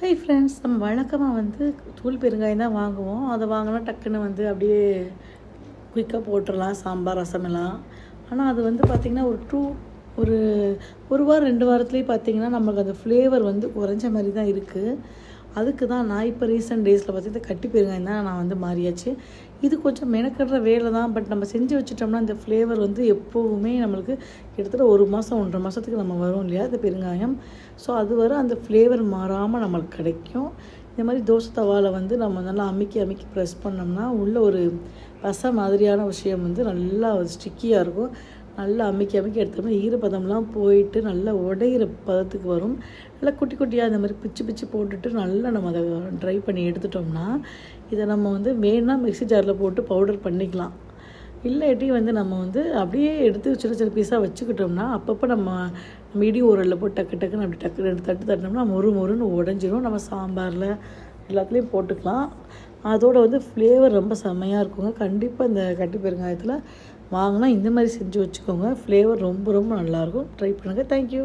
Hi friends நம்ம வழக்கமாக வந்து தூள் பெருங்காயம் தான் வாங்குவோம். அதை வாங்கினா டக்குன்னு வந்து அப்படியே குயிக்காக போட்டுடலாம் சாம்பார் ரசம் எல்லாம் ஆனால் அது வந்து பார்த்திங்கன்னா ஒரு டூ ஒரு ஒரு வாரம் ரெண்டு வாரத்துலேயே பார்த்தீங்கன்னா நமக்கு அந்த ஃப்ளேவர் வந்து குறைஞ்ச மாதிரி தான் இருக்குது அதுக்கு தான் நான் இப்போ ரீசெண்ட் டேஸில் பார்த்தீங்கன்னா கட்டி பெருங்காயம் தான் நான் வந்து மாறியாச்சு. இது கொஞ்சம் மெனக்கடுற வேலை தான் பட் நம்ம செஞ்சு வச்சுட்டோம்னா இந்த ஃப்ளேவர் வந்து எப்போவுமே நம்மளுக்கு கிட்டத்தட்ட ஒரு மாதம் ஒன்றரை மாதத்துக்கு நம்ம வரும் இல்லையா இந்த பெருங்காயம். ஸோ அது வர அந்த ஃப்ளேவர் மாறாமல் நம்மளுக்கு கிடைக்கும். இந்த மாதிரி தோசை தவாவில் வந்து நம்ம நல்லா அமுக்கி அமுக்கி ப்ரெஸ் பண்ணோம்னா உள்ள ஒரு ரச மாதிரியான விஷயம் வந்து நல்லா ஸ்டிக்கியாக இருக்கும். நல்லா அமுக்கி அமைக்கி எடுத்தோம்னா ஈரப்பதம்லாம் போயிட்டு நல்லா உடையிற பதத்துக்கு வரும். நல்லா குட்டி குட்டியாக இந்த மாதிரி பிச்சு பிச்சு போட்டுட்டு நல்லா நம்ம அதை ட்ரை பண்ணி எடுத்துட்டோம்னா இதை நம்ம வந்து மெயினாக மிக்ஸி ஜாரில் போட்டு பவுடர் பண்ணிக்கலாம். இல்லாட்டி வந்து நம்ம வந்து அப்படியே எடுத்து சின்ன சின்ன பீஸாக வச்சுக்கிட்டோம்னா அப்பப்போ நம்ம நம்ம இடி உரலில் போட்டு டக்கு டக்குன்னு அப்படி டக்கு ரெண்டு தட்டு தட்டினோம்னா மொறு மொறுன்னு உடஞ்சிரும். நம்ம சாம்பாரில் எல்லாத்துலேயும் போட்டுக்கலாம். அதோட வந்து ஃப்ளேவர் ரொம்ப செம்மையாக இருக்குங்க. கண்டிப்பாக இந்த கட்டி பெருங்காயத்தில் வாங்கினா இந்த மாதிரி செஞ்சு வச்சுக்கோங்க. ஃப்ளேவர் ரொம்ப ரொம்ப நல்லாயிருக்கும். ட்ரை பண்ணுங்கள் தேங்க்யூ